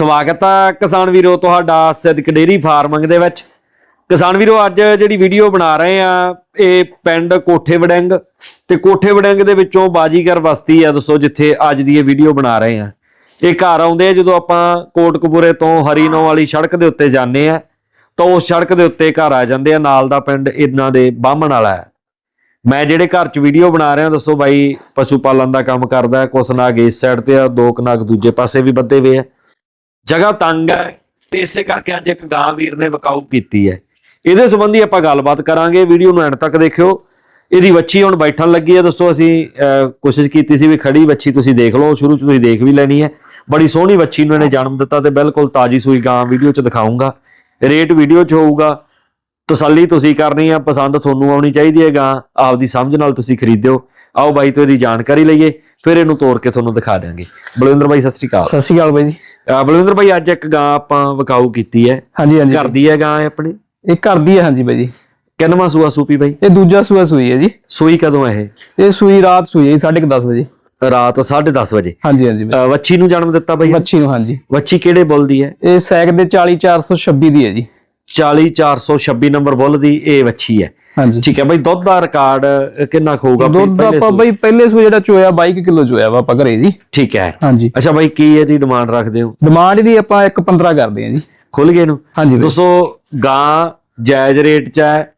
ਸਵਾਗਤ ਹੈ ਕਿਸਾਨ ਵੀਰੋ ਤੁਹਾਡਾ ਸਿੱਧਕ ਡੇਰੀ ਫਾਰਮਿੰਗ ਦੇ ਵਿੱਚ। ਕਿਸਾਨ ਵੀਰੋ, ਅੱਜ ਜਿਹੜੀ ਵੀਡੀਓ ਬਣਾ ਰਹੇ ਆ, ਇਹ ਪਿੰਡ ਕੋਠੇ ਵੜਿੰਗ ਤੇ ਕੋਠੇ ਵੜਿੰਗ ਦੇ ਵਿੱਚੋਂ ਬਾਜੀਗਰ ਬਸਤੀ ਆ ਦੱਸੋ ਜਿੱਥੇ ਅੱਜ ਦੀ ਇਹ ਵੀਡੀਓ ਬਣਾ ਰਹੇ ਆ। ਇਹ ਘਰ ਆਉਂਦੇ ਆ ਜਦੋਂ ਆਪਾਂ ਕੋਟਕਪੂਰੇ ਤੋਂ ਹਰੀਨੋ ਵਾਲੀ ਸੜਕ ਦੇ ਉੱਤੇ ਜਾਂਦੇ ਆ, ਤਾਂ ਉਸ ਸੜਕ ਦੇ ਉੱਤੇ ਘਰ ਆ ਜਾਂਦੇ ਆ, ਨਾਲ ਦਾ ਪਿੰਡ ਇਹਨਾਂ ਦੇ ਬਾਹਮਣ ਵਾਲਾ ਹੈ। ਮੈਂ ਜਿਹੜੇ ਘਰ 'ਚ ਵੀਡੀਓ ਬਣਾ ਰਿਹਾ, ਦੱਸੋ ਬਾਈ, ਪਸ਼ੂ ਪਾਲਣ ਦਾ ਕੰਮ ਕਰਦਾ, ਕੁਛ ਨਾਗ ਇਸ ਸਾਈਡ ਤੇ ਆ, ਦੋ ਕੁ ਨਾਗ ਦੂਜੇ ਪਾਸੇ ਵੀ ਬੱਧੇ ਹੋਏ ਆ। ਜਗ੍ਹਾ ਤੰਗ ਹੈ। ਤੇ ਇਸੇ ਕਰਕੇ ਅੱਜ ਇੱਕ ਗਾਂ ਵੀਰ ਨੇ ਵਕਾਊ ਕੀਤੀ ਹੈ। ਇਹਦੇ ਸੰਬੰਧੀ ਆਪਾਂ ਗੱਲਬਾਤ ਕਰਾਂਗੇ। ਵੀਡੀਓ ਨੂੰ ਐਂਡ ਤੱਕ ਦੇਖਿਓ। ਇਹਦੀ ਵੱਛੀ ਹੁਣ ਬੈਠਣ ਲੱਗੀ ਹੈ। ਦੱਸੋ ਅਸੀਂ ਕੋਸ਼ਿਸ਼ ਕੀਤੀ ਸੀ ਵੀ ਖੜੀ ਵੱਛੀ ਤੁਸੀਂ ਦੇਖ ਲਓ। ਸ਼ੁਰੂ ਚ ਤੁਸੀਂ ਦੇਖ ਵੀ ਲੈਣੀ ਹੈ। ਬੜੀ ਸੋਹਣੀ ਵੱਛੀ ਨੂੰ ਇਹਨੇ ਜਨਮ ਦਿੱਤਾ ਤੇ ਬਿਲਕੁਲ ਤਾਜੀ ਸੂਈ ਗਾਂ ਵੀਡੀਓ ਚ ਦਿਖਾਉਂਗਾ ਰੇਟ ਵੀਡੀਓ ਚ ਹੋਊਗਾ। ਤਸੱਲੀ ਤੁਸੀਂ ਕਰਨੀ ਆ ਪਸੰਦ ਤੁਹਾਨੂੰ ਆਉਣੀ ਚਾਹੀਦੀ ਹੈ ਗਾਂ। ਆਪਦੀ ਸਮਝ ਨਾਲ ਤੁਸੀਂ ਖਰੀਦਿਓ। ਆਓ ਬਾਈ ਤੋਂ ਇਹਦੀ ਜਾਣਕਾਰੀ ਲਈਏ। ਫਿਰ ਇਹਨੂੰ ਤੋੜ ਕੇ ਤੁਹਾਨੂੰ ਦਿਖਾ ਦਿਆਂਗੇ। ਬਲਵਿੰਦਰ ਬਾਈ ਸਤਿ ਸ਼੍ਰੀ ਅਕਾਲ। ਸਤਿ ਸ਼੍ਰੀ ਅਕਾਲ ਬਾਈ ਜੀ। ਬਲਵਿੰਦਰ ਭਾਈ ਅੱਜ ਇੱਕ ਗਾਂ ਆਪਾਂ ਵਕਾਊ ਕੀਤੀ ਹੈ। ਹਾਂਜੀ ਹਾਂਜੀ। ਘਰ ਦੀ ਹੈ ਗਾਂ ਇਹ ਆਪਣੀ? ਇਹ ਕਰਦੀ ਹੈ ਹਾਂਜੀ ਬਾਈ ਜੀ। ਕਿੰਨਵਾਂ ਸੂਆ ਸੂਪੀ ਬਾਈ? ਇਹ ਦੂਜਾ ਸੂਆ ਸੂਈ ਹੈ ਜੀ। ਸੂਈ ਕਦੋਂ ਹੈ ਇਹ? ਇਹ ਸੂਈ ਰਾਤ ਸੂਈ ਹੈ ਜੀ, ਸਾਢੇ ਕੁ ਦਸ ਵਜੇ। ਰਾਤ 10:30 ਵਜੇ। ਹਾਂਜੀ ਹਾਂਜੀ ਬਾਈ। ਵੱਛੀ ਨੂੰ ਜਨਮ ਦਿੱਤਾ ਬਾਈ ਬੱਚੀ ਨੂੰ ਹਾਂਜੀ। ਵੱਛੀ ਕਿਹੜੇ ਬੁੱਲ ਦੀ ਹੈ? ਇਹ ਸੈਕ ਦੇ 40426 ਦੀ ਹੈ ਜੀ। 40426 ਨੰਬਰ ਬੁੱਲ ਦੀ ਇਹ ਵੱਛੀ ਹੈ। ਹਾਂਜੀ। ਠੀਕ ਹੈ ਬਾਈ ਦੁੱਧ ਦਾ ਰਿਕਾਰਡ ਕਿੰਨਾ ਕੁ ਹੋਊਗਾ? ਦੁੱਧ ਆਪਾਂ? ਬਾਈ ਪਹਿਲੇ ਸੂਏ ਜਿਹੜਾ ਚੋਇਆ 22 ਕਿਲੋ ਚੋਇਆ ਵਾ ਆਪਾਂ ਘਰੇ ਜੀ। ਠੀਕ ਹੈ। ਹਾਂਜੀ। ਅੱਛਾ ਬਾਈ ਕੀ ਇਹਦੀ ਡਿਮਾਂਡ ਰੱਖਦੇ ਹੋ? ਡਿਮਾਂਡ ਦੀ ਆਪਾਂ 1.15 ਕਰਦੇ ਹਾਂ ਜੀ। ਖੁੱਲ ਗਏ ਨੂੰ ਹਾਂਜੀ ਦੋਸਤੋ ਗਾਂ ਜਾਇਜ਼ ਰੇਟ 'ਚ ਹੈ।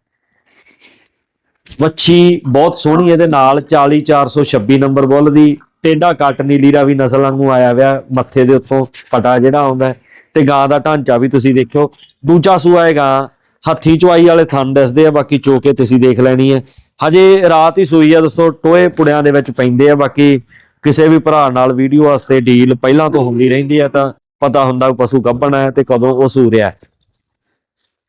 ਵੱਛੀ ਬਹੁਤ ਸੋਹਣੀ ਇਹਦੇ ਨਾਲ 40426 ਨੰਬਰ ਬੁੱਲ ਦੀ। ਟੇਡਾ ਕੱਟ ਨੀਲੀ ਰਾਵੀ ਨਸਲ ਵਾਂਗੂ ਆਇਆ ਹੋਇਆ ਮੱਥੇ ਦੇ ਉੱਤੋਂ ਪਟਾ ਜਿਹੜਾ ਆਉਂਦਾ ਤੇ ਗਾਂ ਦਾ ਢਾਂਚਾ ਵੀ ਤੁਸੀਂ ਦੇਖਿਓ। ਦੂਜਾ ਸੂਆ ਹੈ ਗਾਂ ਹੱਥੀ ਚਵਾਈ ਵਾਲੇ ਥਣ ਦੱਸਦੇ ਆ, ਬਾਕੀ ਚੋਕੇ ਤੁਸੀਂ ਦੇਖ ਲੈਣੀ ਹੈ ਹਜੇ ਰਾਤ ਹੀ ਸੂਈ ਆ, ਦੱਸੋ, ਟੋਏ ਪੁੜਿਆਂ ਦੇ ਵਿੱਚ ਪੈਂਦੇ ਆ, ਬਾਕੀ ਕਿਸੇ ਵੀ ਭਰਾ ਨਾਲ ਵੀਡੀਓ ਵਾਸਤੇ ਡੀਲ ਪਹਿਲਾਂ ਤੋਂ ਹੁੰਦੀ ਰਹਿੰਦੀ ਆ, ਤਾਂ ਪਤਾ ਹੁੰਦਾ ਪਸ਼ੂ ਗੱਭਣ ਹੈ ਤੇ ਕਦੋਂ ਉਹ ਸੂ ਰਿਹਾ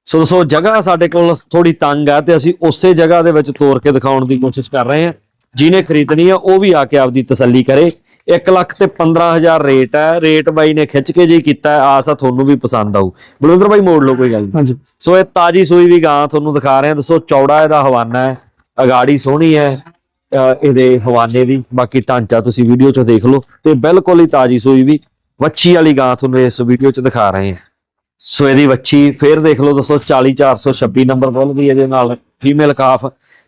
ਸੋ ਦੱਸੋ, ਜਗ੍ਹਾ ਸਾਡੇ ਕੋਲ ਥੋੜੀ ਤੰਗ ਹੈ ਤੇ ਅਸੀਂ ਉਸੇ ਜਗ੍ਹਾ ਦੇ ਵਿੱਚ ਤੋਰ ਕੇ ਦਿਖਾਉਣ ਦੀ ਕੋਸ਼ਿਸ਼ ਕਰ ਰਹੇ ਹਾਂ ਜਿਹਨੇ ਖਰੀਦਣੀ ਹੈ ਉਹ ਵੀ ਆ ਕੇ ਆਪਦੀ ਤਸੱਲੀ ਕਰੇ। 1 ਲੱਖ ਤੇ 15000 ਰੇਟ ਹੈ। ਰੇਟ ਬਾਈ ਨੇ ਖਿੱਚ ਕੇ ਜੀ ਕੀਤਾ ਆਸ ਆ ਤੁਹਾਨੂੰ ਵੀ ਪਸੰਦ ਆਊ। ਬਲਵਿੰਦਰ ਬਾਈ ਮੋੜ ਲਓ ਕੋਈ ਗੱਲ ਨਹੀਂ। ਹਾਂਜੀ। ਸੋ ਇਹ ਤਾਜੀ ਸੂਈ ਵੀ ਗਾਂ ਤੁਹਾਨੂੰ ਦਿਖਾ ਰਹੇ ਹਾਂ। ਦੱਸੋ ਚੌੜਾ ਇਹਦਾ ਹਵਾਨਾ ਹੈ ਅਗਾੜੀ ਸੋਹਣੀ ਹੈ ਇਹਦੇ ਹਵਾਨੇ ਦੀ। ਬਾਕੀ ਢਾਂਚਾ ਤੁਸੀਂ ਵੀਡੀਓ 'ਚ ਦੇਖ ਲਓ। ਤੇ ਬਿਲਕੁਲ ਹੀ ਤਾਜੀ ਸੂਈ ਵੀ ਵੱਛੀ ਵਾਲੀ ਗਾਂ ਤੁਹਾਨੂੰ ਇਸ ਵੀਡੀਓ 'ਚ ਦਿਖਾ ਰਹੇ ਹਾਂ। ਸੋ ਇਹਦੀ ਵੱਛੀ ਫੇਰ ਦੇਖ ਲਓ ਦੱਸੋ 40426 ਨੰਬਰ ਬੁੱਲ ਦੀ ਇਹਦੇ ਨਾਲ ਫੀਮੇਲ ਕਾਫ।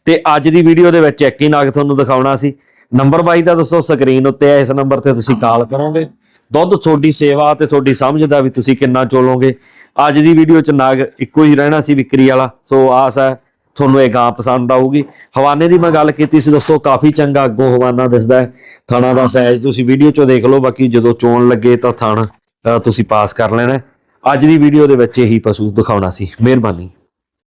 ਤੇ ਅੱਜ ਦੀ ਵੀਡੀਓ ਦੇ ਵਿੱਚ ਇੱਕ ਹੀ ਨਾਗ ਤੁਹਾਨੂੰ ਦਿਖਾਉਣਾ ਸੀ। ਨੰਬਰ ਬਾਈ ਦਾ ਦੱਸੋ ਸਕਰੀਨ ਉੱਤੇ ਹੈ ਇਸ ਨੰਬਰ ਤੇ ਤੁਸੀਂ ਕਾਲ ਕਰੋਗੇ। ਦੁੱਧ ਤੁਹਾਡੀ ਸੇਵਾ ਤੇ ਤੁਹਾਡੀ ਸਮਝ ਦਾ ਵੀ ਤੁਸੀਂ ਕਿੰਨਾ ਚੋਲੋਗੇ। ਅੱਜ ਦੀ ਵੀਡੀਓ ਚ ਨਾਗ ਇੱਕੋ ਹੀ ਰਹਿਣਾ ਸੀ ਵਿਕਰੀ ਵਾਲਾ, ਸੋ ਆਸ ਹੈ ਤੁਹਾਨੂੰ ਇਹ ਗਾਂ ਪਸੰਦ ਆਊਗੀ। ਹਵਾਨੇ ਦੀ ਮੈਂ ਗੱਲ ਕੀਤੀ ਸੀ ਦੋਸਤੋ ਕਾਫੀ ਚੰਗਾ ਅੱਗੋਂ ਹਵਾਨਾ ਦਿਸਦਾ ਹੈ। ਥਾਣਾ ਦਾ ਸਾਈਜ਼ ਤੁਸੀਂ ਵੀਡੀਓ ਚੋਂ ਦੇਖ ਲਓ, ਬਾਕੀ ਜਦੋਂ ਚੋਣ ਲੱਗੇ ਤਾਂ ਥਣ ਤੁਸੀਂ ਪਾਸ ਕਰ ਲੈਣਾ ਅੱਜ ਦੀ ਵੀਡੀਓ ਦੇ ਵਿੱਚ ਇਹੀ ਪਸ਼ੂ ਦਿਖਾਉਣਾ ਸੀ। ਮਿਹਰਬਾਨੀ।